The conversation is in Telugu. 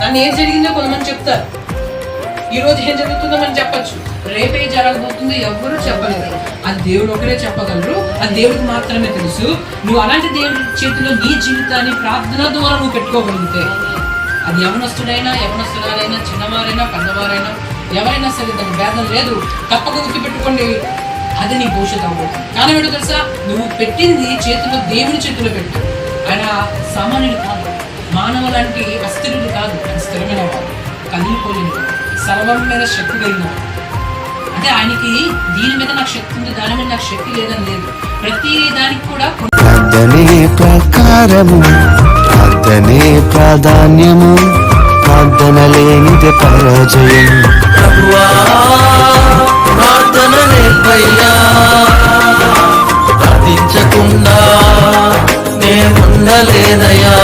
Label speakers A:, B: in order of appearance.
A: నన్ను ఏం జరిగిందో కొంతమంది చెప్తారు. ఈ రోజు ఏం జరుగుతుందో మనం చెప్పచ్చు. రేపే జరగబోతుందో ఎవ్వరూ చెప్పలేరు ఆ దేవుడు ఒకరే చెప్పగలరు. ఆ దేవుడికి మాత్రమే తెలుసు. నువ్వు అలాంటి దేవుడి చేతిలో నీ జీవితాన్ని ప్రార్థన ద్వారా నువ్వు పెట్టుకోగలిగితే అది యవనస్తుడైనా యవనస్తురాలైనా చిన్నవారైనా పెద్దవారైనా ఎవరైనా సరే దానికి భేదం లేదు. తప్పక గుర్తు పెట్టుకోండి అది నీ భవిష్యత్ అవ్వదు కానీ ఏంటో తెలుసా? నువ్వు పెట్టింది చేతిలో దేవుని చేతిలో పెట్టు. ఆయన సామాన్యుడు కాదు. మానవ లాంటి అస్థిరుడు కాదు ఆయన స్థిరమైన వాడు కదిలిపోలేని వాడు సర్వం మీద శక్తి కలిగిన. అంటే ఆయనకి దీని మీద నాకు శక్తి ఉంది దాని మీద నాకు శక్తి లేదని లేదు. ప్రతి దానికి కూడా
B: ప్రార్థనే ప్రకారము ప్రార్థనే ప్రాధాన్యము ప్రార్థన లేనిదే పరాజయం.
C: ప్రభువా ప్రార్థన నేర్పయ్యా ప్రార్థించకుండా నేనుండలేనయ్యా